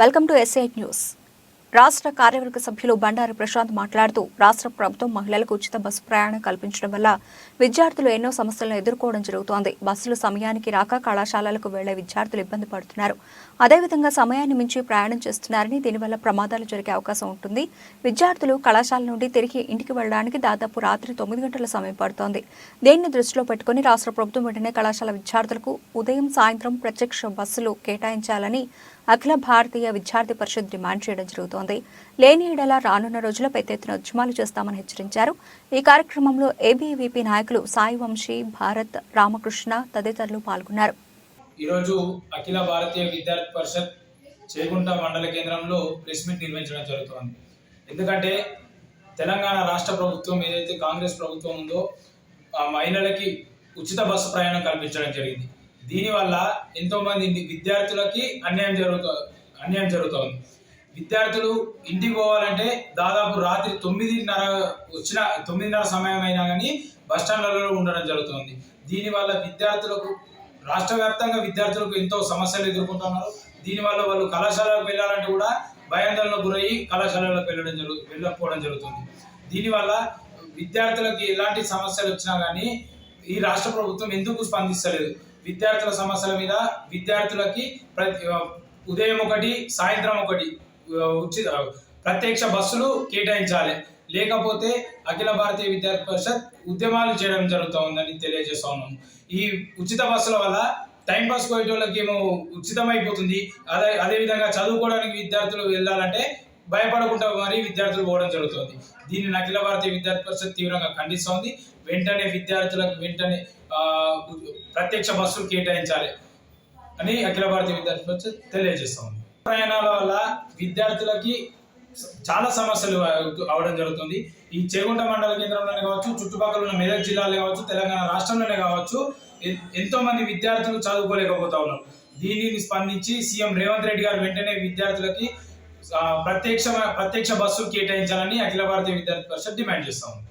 Welcome to SI news. రాష్ట్ర కార్యవర్గ సభ్యులు బండారు ప్రశాంత్ మాట్లాడుతూ రాష్ట్ర ప్రభుత్వం మహిళలకు ఉచిత బస్సు ప్రయాణం కల్పించడం వల్ల విద్యార్థులు ఎన్నో సమస్యలను ఎదుర్కోవడం జరుగుతోంది. బస్సులు సమయానికి రాక కళాశాలలకు వెళ్ళే విద్యార్థులు ఇబ్బంది పడుతున్నారు. అదేవిధంగా సమయాన్ని మించి ప్రయాణం చేస్తున్నారని దీనివల్ల ప్రమాదాలు జరిగే అవకాశం ఉంటుంది. విద్యార్థులు కళాశాల నుండి తిరిగి ఇంటికి వెళ్ళడానికి దాదాపు రాత్రి తొమ్మిది గంటల సమయం పడుతోంది. దీన్ని దృష్టిలో పెట్టుకుని రాష్ట్ర ప్రభుత్వం వెంటనే కళాశాల విద్యార్థులకు ఉదయం సాయంత్రం ప్రత్యక్ష బస్సులు కేటాయించాలని అఖిల భారతీయ విద్యార్థి పరిషత్ డిమాండ్ చేయడం జరుగుతోంది. లేని ఏడల రానున్న రోజుల్లో పెద్ద ఎత్తున ఉద్యమాలు చేస్తామని హెచ్చరించారు. ఈ కార్యక్రమంలో ఏబీవీపీ నాయకులు సాయి వంశీ భారత్ రామకృష్ణ తదితరులు పాల్గొన్నారు. ఈరోజు అఖిల భారతీయ విద్యార్థి పరిషత్ చేగుంట మండల కేంద్రంలో ప్రెస్ మీట్ నిర్వహించడం జరుగుతోంది. ఎందుకంటే తెలంగాణ రాష్ట్ర ప్రభుత్వం ఏదైతే కాంగ్రెస్ ప్రభుత్వం ఉందో మహిళలకి ఉచిత బస్సు ప్రయాణం కల్పించడం జరిగింది. దీనివల్ల ఎంతో మంది విద్యార్థులకి అన్యాయం జరుగుతుంది అన్యాయం జరుగుతుంది. విద్యార్థులు ఇంటికి పోవాలంటే దాదాపు రాత్రి తొమ్మిదిన్నర వచ్చిన తొమ్మిదిన్నర సమయం అయినా కానీ బస్ స్టాండ్లలో ఉండడం జరుగుతుంది. దీనివల్ల విద్యార్థులకు రాష్ట్ర వ్యాప్తంగా విద్యార్థులకు ఎంతో సమస్యలు ఎదుర్కొంటున్నారు. దీనివల్ల వాళ్ళు కళాశాలకు వెళ్ళాలంటే కూడా భయాందోళనకు గురయ్యి కళాశాలలకు వెళ్ళడం జరుగు వెళ్ళకపోవడం జరుగుతుంది. దీనివల్ల విద్యార్థులకి ఎలాంటి సమస్యలు వచ్చినా కానీ ఈ రాష్ట్ర ప్రభుత్వం ఎందుకు స్పందిస్తలేదు? విద్యార్థుల సమస్యల మీద విద్యార్థులకి ప్రతి ఉదయం ఒకటి సాయంత్రం ఒకటి ఉచిత ప్రత్యక్ష బస్సులు కేటాయించాలి. లేకపోతే అఖిల భారతీయ విద్యార్థి పరిషత్ ఉద్యమాలు చేయడం జరుగుతూ ఉందని తెలియజేస్తా ఉన్నాము ఈ ఉచిత బస్సుల వల్ల టైం పాస్ పోయేటోళ్ళకి ఏమో ఉచితం అయిపోతుంది అదే అదేవిధంగా చదువుకోవడానికి విద్యార్థులు వెళ్ళాలంటే భయపడకుండా మరీ విద్యార్థులు పోవడం జరుగుతుంది. దీనిని అఖిల భారతీయ విద్యార్థి పరిషత్ తీవ్రంగా ఖండిస్తోంది. వెంటనే విద్యార్థులకు వెంటనే ప్రత్యక్ష బస్సులు కేటాయించాలి అని అఖిల భారతీయ విద్యార్థి పరిషత్ తెలియజేస్తోంది. ప్రయాణాల వల్ల విద్యార్థులకి చాలా సమస్యలు అవడం జరుగుతుంది. ఈ చేగుంట మండల కేంద్రంలోనే కావచ్చు చుట్టుపక్కల ఉన్న మెదక్ జిల్లాలో కావచ్చు తెలంగాణ రాష్ట్రంలోనే కావచ్చు ఎంతో మంది విద్యార్థులు చదువుకోలేకపోతా ఉన్నారు. దీనిని స్పందించి సీఎం రేవంత్ రెడ్డి గారు వెంటనే విద్యార్థులకి ప్రత్యక్ష ప్రత్యక్ష బస్సు కేటాయించాలని అఖిల భారతీయ విద్యార్థి పరిషత్ డిమాండ్ చేస్తా ఉంది.